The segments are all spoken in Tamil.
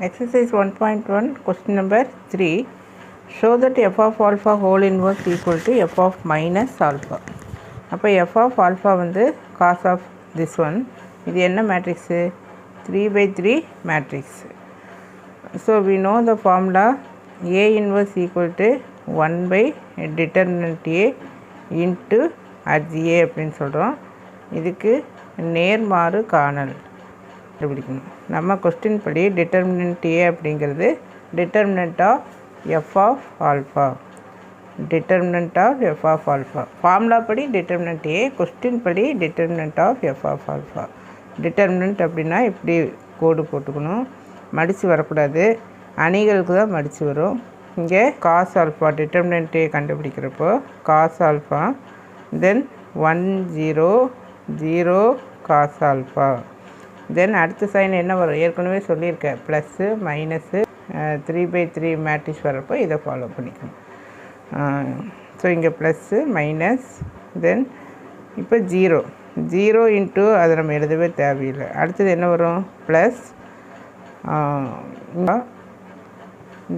Exercise 1.1 question number 3 show that f of alpha whole inverse equal to f of minus alpha அப்போ f of alpha வந்து cos of this one இது என்ன matrix three by three matrix so we know the formula A inverse equal to one by determinant A into adj A அப்படின்னு சொல்கிறோம் இதுக்கு நேர்மாறு காணல் கண்டுபிடிக்கணும். நம்ம கொஸ்டின் படி டிட்டர்மினன்ட் ஏ அப்படிங்கிறது determinant of F of alpha determinant of F of alpha formula படி டிட்டர்மினன்ட் ஏ கொஸ்டின் படி determinant of F of alpha determinant அப்படின்னா இப்படி கோடு போட்டுக்கணும்? மடித்து வரக்கூடாது. அணிகளுக்கு தான் மடித்து வரும். இங்கே cos alpha determinant A கண்டுபிடிக்கிறப்போ cos alpha then one zero zero cos alpha then அடுத்த சைன் என்ன வரும்? ஏற்கனவே சொல்லியிருக்கேன். Plus minus three by three matrix வரப்போ இதை ஃபாலோ பண்ணிக்கணும். ஸோ இங்கே ப்ளஸ்ஸு மைனஸ் தென் இப்போ ஜீரோ ஜீரோ இன்ட்டு அதை நம்ம எழுதவே தேவையில்லை. அடுத்தது என்ன வரும்? ப்ளஸ்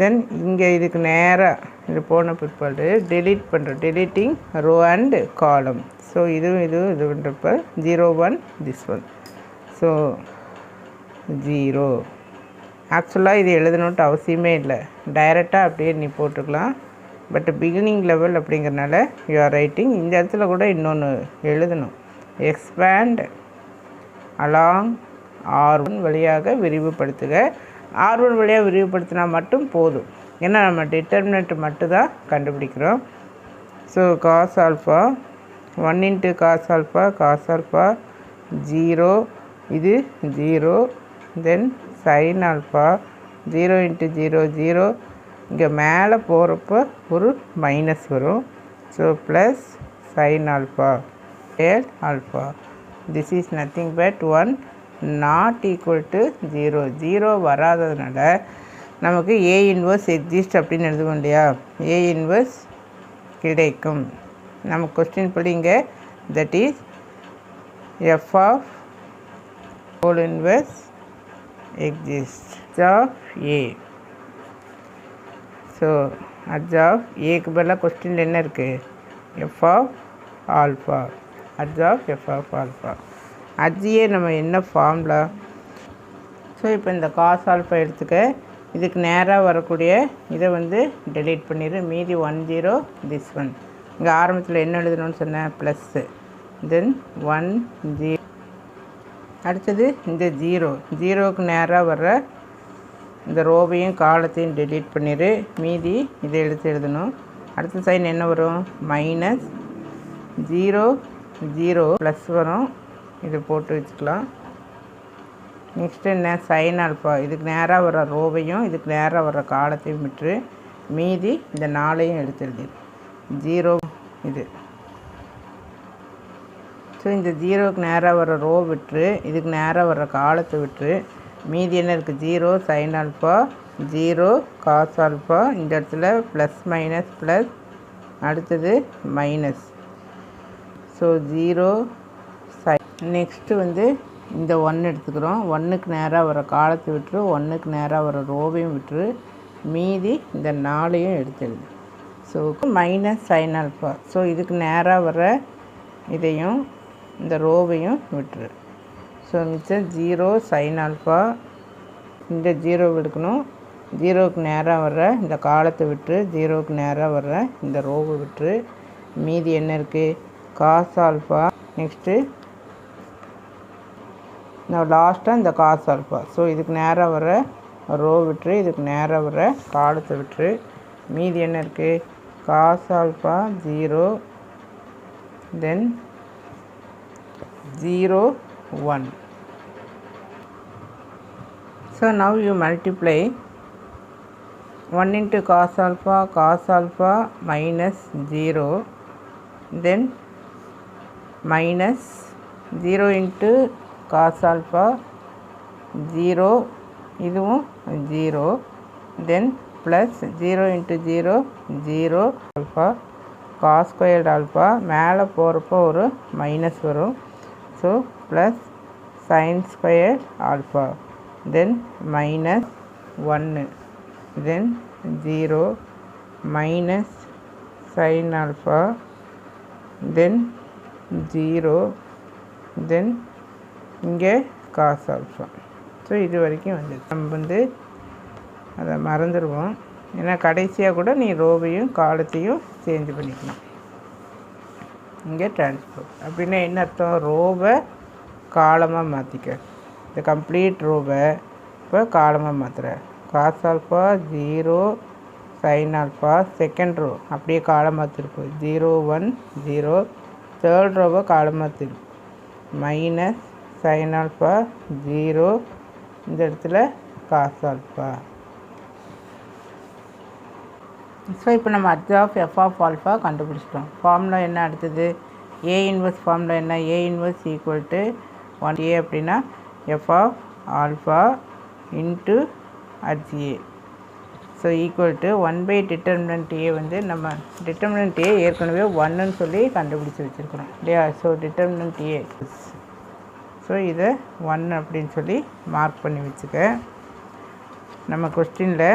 தென் இங்கே இதுக்கு நேராக இது போன பிற்பாடு டெலீட் பண்ணுறோம் deleting row and column so இதுவும் இதுவும் இது பண்ணுறப்ப zero one this one so zero ஆக்சுவலாக இது எழுதணுன்ட்டு அவசியமே இல்லை. டைரெக்டாக அப்படியே நீ போட்டுக்கலாம். பட் பிகினிங் லெவல் அப்படிங்கிறனால யூ ஆர் ரைட்டிங் இந்த இடத்துல கூட இன்னொன்று எழுதணும். எக்ஸ்பேண்ட் அலாங் ஆர் ஒன் வழியாக விரிவுபடுத்துக. ஆர் ஒன் வழியாக விரிவுபடுத்தினா மட்டும் போதும். ஏன்னா நம்ம டிட்டர்மினட் மட்டும்தான் கண்டுபிடிக்கிறோம். So cos alpha one into cos alpha cos alpha zero இது zero then sine alpha zero into zero zero இங்கே மேலே போகிறப்ப ஒரு மைனஸ் வரும். ஸோ ப்ளஸ் சைன் ஆல்ஃபா ஏல் alpha this is nothing but one not equal to zero zero வராததுனால நமக்கு ஏ இன்வர்ஸ் எக்ஸிஸ்ட் அப்படின்னு எழுதுவோம் இல்லையா? ஏ இன்வர்ஸ் கிடைக்கும். நம்ம கொஸ்டின் படிங்க that is F of whole inverse exists of A. So adj of ஏக்கு பதிலாக கொஸ்டினில் என்ன இருக்குது F of alpha adj of F of alpha அஜ்ஜியே நம்ம என்ன ஃபார்முலா ஸோ இப்போ இந்த காஸ் ஆல்ஃபா எடுத்துக்க. இதுக்கு நேராக வரக்கூடிய இதை வந்து டெலீட் பண்ணிடு மீதி ஒன் ஜீரோ திஸ் ஒன் இங்கே ஆரம்பத்தில் என்ன எழுதணும்னு சொன்னேன் ப்ளஸ்ஸு தென் ஒன் ஜீரோ அடுத்தது இந்த ஜீரோ. ஜீரோவுக்கு நேராக வர்ற இந்த ரோவையும் காலத்தையும் டெலீட் பண்ணிடு மீதி இதை எடுத்து எழுதணும். அடுத்த சைன் என்ன வரும்? மைனஸ் ஜீரோ ஜீரோ ப்ளஸ் வரும். இது போட்டு வச்சுக்கலாம். நெக்ஸ்ட்டு என்ன? சைன் அல்பா இதுக்கு நேராக வர ரோவையும் இதுக்கு நேராக வர காலத்தையும் விட்டுரு. மீதி இந்த நாளையும் எடுத்து எழுதிடு ஜீரோ இது. ஸோ இந்த ஜீரோவுக்கு நேராக வர ரோ விட்டுரு. இதுக்கு நேராக வர காலத்தை விட்டுரு. மீதி என்ன இருக்குது zero sine alpha zero cos alpha இந்த இடத்துல ப்ளஸ் மைனஸ் ப்ளஸ் அடுத்தது மைனஸ் ஸோ ஜீரோ சை நெக்ஸ்ட்டு வந்து இந்த ஒன் எடுத்துக்கிறோம். ஒன்றுக்கு நேராக வர காலத்தை விட்டுரு. ஒன்றுக்கு நேராக வர ரோவையும் விட்டுரு. மீதி இந்த நாளையும் எடுத்துடுது so minus sine alpha so இதுக்கு நேராக வர இதையும் இந்த ரோவையும் விட்டுரு. ஸோ மிச்சம் ஜீரோ சைன் ஆல்ஃபா இந்த ஜீரோவை எடுக்கணும். ஜீரோவுக்கு நேராக வர்ற இந்த காலத்தை விட்டு ஜீரோவுக்கு நேராக வர்ற இந்த ரோவை விட்டுரு. மீதி என்ன இருக்குது காஸ் ஆல்ஃபா நெக்ஸ்ட்டு நான் லாஸ்ட்டாக இந்த காஸ் ஆல்ஃபா ஸோ இதுக்கு நேராக வர ரோ விட்டுரு. இதுக்கு நேராக வர காலத்தை விட்டுரு. மீதி என்ன இருக்குது cos alpha zero then zero one so now you multiply one into cos alpha cos alpha minus zero then minus zero into cos alpha zero இதுவும் zero then plus zero into zero zero alpha cos squared alpha மேலே போகிறப்போ ஒரு மைனஸ் வரும். So plus sine square alpha then minus ஒன்று then zero minus sine alpha then zero then இங்கே காஸ் ஆல்ஃபா ஸோ இது வரைக்கும் வந்து நம்ம வந்து அதை மறந்துடுவோம் ஏன்னா கடைசியாக கூட நீ ரோவையும் காலத்தையும் சேஞ்ச் பண்ணிக்கலாம். இங்கே டிரான்ஸ்போர்ட் அப்படின்னா என்ன அர்த்தம்? ரோவை காலமாக மாற்றிக்க இந்த கம்ப்ளீட் ரோவை இப்போ காலமாக மாற்றுற cos alpha zero sine alpha second row அப்படியே காலம் மாற்றிருக்கும் ஜீரோ ஒன் ஜீரோ தேர்ட் ரோவை காலம் மாற்றிருக்கும் மைனஸ் சைன் ஆல்ஃபா ஜீரோ இந்த இடத்துல காஸ் ஆல்ஃபா ஸோ இப்போ நம்ம adj of F of alpha கண்டுபிடிச்சிட்டோம். ஃபார்முலா என்ன அடுத்தது? ஏ இன்வெர்ஸ் ஃபார்முலா என்ன? A inverse equal to one A அப்படின்னா F of alpha into adj A so equal to one by determinant A வந்து நம்ம டிட்டர்மினன்ட் ஏ ஏற்கனவே ஒன்னுன்னு சொல்லி கண்டுபிடிச்சி வச்சுருக்கிறோம். இல்லையா? ஸோ டிட்டர்மினன்ட் ஏ ஸோ இதை ஒன் அப்படின்னு சொல்லி மார்க் பண்ணி வச்சுக்க. நம்ம கொஸ்டினில்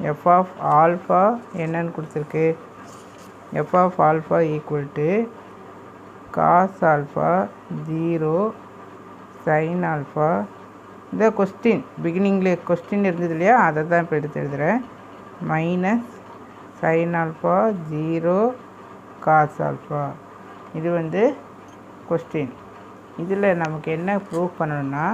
எஃப் ஆஃப் ஆல்ஃபா என்னன்னு கொடுத்துருக்கு. F of alpha equal to cos alpha zero sine alpha இந்த கொஸ்டின் பிகினிங்கில் கொஸ்டின் இருந்தது இல்லையா? அதை தான் இப்போ எடுத்து எழுதுகிறேன் minus sine alpha zero cos alpha இது வந்து கொஸ்டின் இதில் நமக்கு என்ன ப்ரூவ் பண்ணணும்னா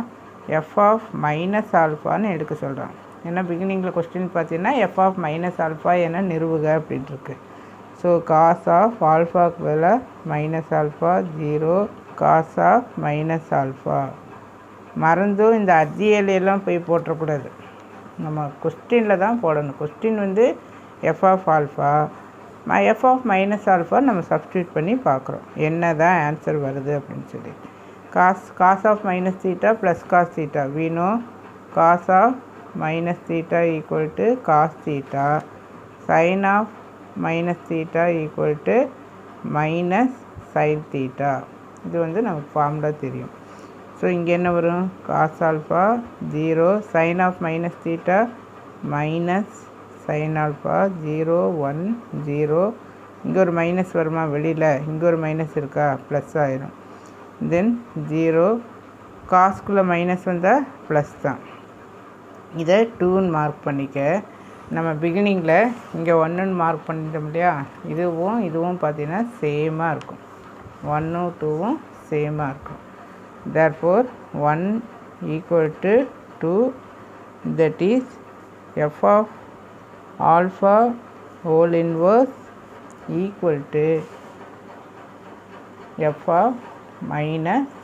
எஃப் ஆஃப் மைனஸ் ஆல்ஃபான்னு எடுக்க சொல்கிறான் ஏன்னா பிகினிங்கில் கொஸ்டின் பார்த்தீங்கன்னா எஃப் ஆஃப் மைனஸ் ஆல்ஃபா என நிறுவுக அப்படின்ட்டு ஸோ காஸ் ஆஃப் ஆல்ஃபாக்கு வில minus alpha zero cos of minus alpha மறந்தும் இந்த அத்தியலையெல்லாம் போய் போட்டக்கூடாது. நம்ம கொஸ்டினில் தான் போடணும். கொஸ்டின் வந்து F of alpha F of minus alpha நம்ம சப்ஸ்டியூட் பண்ணி பார்க்குறோம். என்ன தான் ஆன்சர் வருது அப்படின்னு சொல்லி. Cos cos of minus theta plus cos theta வீணோ cos of minus theta equal to cos theta sine of minus theta equal to minus sine theta இது வந்து நமக்கு ஃபார்முலா தெரியும். ஸோ இங்கே என்ன வரும்? Cos alpha zero sine of minus theta minus sine alpha zero one zero இங்கே ஒரு மைனஸ் வருமா? வெளியில். இங்கே ஒரு மைனஸ் இருக்கா? ப்ளஸ் ஆயிரும். தென் ஜீரோ காஸ்குள்ளே மைனஸ் வந்தால் ப்ளஸ் தான். இதை டூன்னு மார்க் பண்ணிக்க நம்ம பிகினிங்கில் இங்கே ஒன்றுன்னு மார்க் பண்ணிட்டோம் இல்லையா இதுவும் இதுவும் பார்த்திங்கன்னா சேமாக இருக்கும் ஒன்னும் டூவும் சேமாக இருக்கும் therefore one equal to two that is F of alpha whole inverse equal to F of minus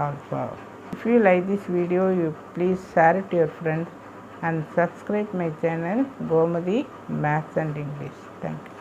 alpha if you like this video you please share it to your. And subscribe my channel gomadi maths and english. Thank you